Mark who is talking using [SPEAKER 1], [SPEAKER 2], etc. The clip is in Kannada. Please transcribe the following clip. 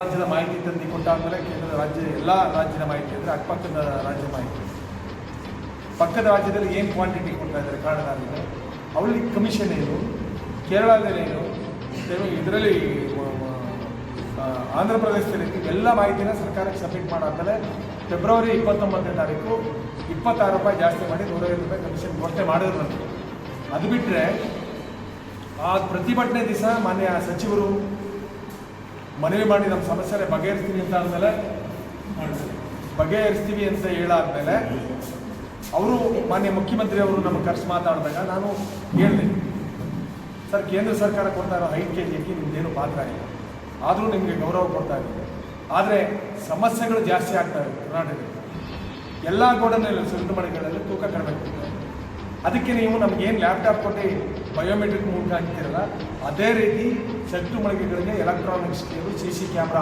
[SPEAKER 1] ರಾಜ್ಯದ ಮಾಹಿತಿ ತಂದು ಕೊಟ್ಟಾದ್ಮೇಲೆ ಕೇಂದ್ರ ರಾಜ್ಯ, ಎಲ್ಲ ರಾಜ್ಯದ ಮಾಹಿತಿ ಅಂದರೆ ಅಕ್ಕಪಕ್ಕದ ರಾಜ್ಯ ಮಾಹಿತಿ. ಪಕ್ಕದ ರಾಜ್ಯದಲ್ಲಿ ಏನು ಕ್ವಾಂಟಿಟಿ ಕೊಡ್ತಾ ಇದ್ದಾರೆ ಕಾರಣದಲ್ಲಿ ಅವರಲ್ಲಿ ಕಮಿಷನ್ ಏನು? ಕೇರಳದಲ್ಲಿ ಏನು? ಇದರಲ್ಲಿ ಆಂಧ್ರ ಪ್ರದೇಶದಲ್ಲಿ ಎಲ್ಲ ಮಾಹಿತಿನ ಸರ್ಕಾರಕ್ಕೆ ಸಬ್ಮಿಟ್ ಮಾಡಾದ್ಮೇಲೆ ಫೆಬ್ರವರಿ ಇಪ್ಪತ್ತೊಂಬತ್ತನೇ ತಾರೀಕು ಇಪ್ಪತ್ತಾರು ರೂಪಾಯಿ ಜಾಸ್ತಿ ಮಾಡಿ ನೂರೈವತ್ತು ರೂಪಾಯಿ ಕಮಿಷನ್ ಘೋಷಣೆ ಮಾಡಿದ್ರು ಅದು ಬಿಟ್ಟರೆ ಆ ಪ್ರತಿಭಟನೆ ದಿವಸ ಮಾನ್ಯ ಸಚಿವರು ಮನವಿ ಮಾಡಿ ನಮ್ಮ ಸಮಸ್ಯೆ ಬಗೆಹರಿಸ್ತೀವಿ ಅಂತ ಆದಮೇಲೆ ಬಗೆಹರಿಸ್ತೀವಿ ಅಂತ ಹೇಳಾದ್ಮೇಲೆ ಅವರು ಮಾನ್ಯ ಮುಖ್ಯಮಂತ್ರಿ ಅವರು ನಮ್ಮ ಖರ್ಚು ಮಾತಾಡಿದಾಗ ನಾನು ಹೇಳಿದೆ, ಸರ್, ಕೇಂದ್ರ ಸರ್ಕಾರ ಕೊಡ್ತಾ ಇರೋ ಐದು ಕೆ ಜಿಗೆ ನಿಮ್ದೇನು ಪಾತ್ರ ಇಲ್ಲ. ಆದರೂ ನಿಮಗೆ ಗೌರವ ಕೊಡ್ತಾ ಇದ್ದೀವಿ ಆದರೆ ಸಮಸ್ಯೆಗಳು ಜಾಸ್ತಿ ಆಗ್ತಾ ಇದೆ ಕರ್ನಾಟಕದಲ್ಲಿ. ಎಲ್ಲ ಗೋಡನಲ್ಲಿ ಸುಂಟು ಮಳೆಗಳಲ್ಲಿ ತೂಕ ಕಡಿಮೆ ಅದಕ್ಕೆ ನೀವು ನಮಗೇನು ಲ್ಯಾಪ್ಟಾಪ್ ಕೊಟ್ಟು ಬಯೋಮೆಟ್ರಿಕ್ ಮೂಲಕ ಹಾಕ್ತಿರಲ್ಲ ಅದೇ ರೀತಿ ಸೆಟ್ಟು ಮಳಿಗೆಗಳಿಗೆ ಎಲೆಕ್ಟ್ರಾನಿಕ್ಸ್ ಸಿ ಸಿ ಕ್ಯಾಮ್ರಾ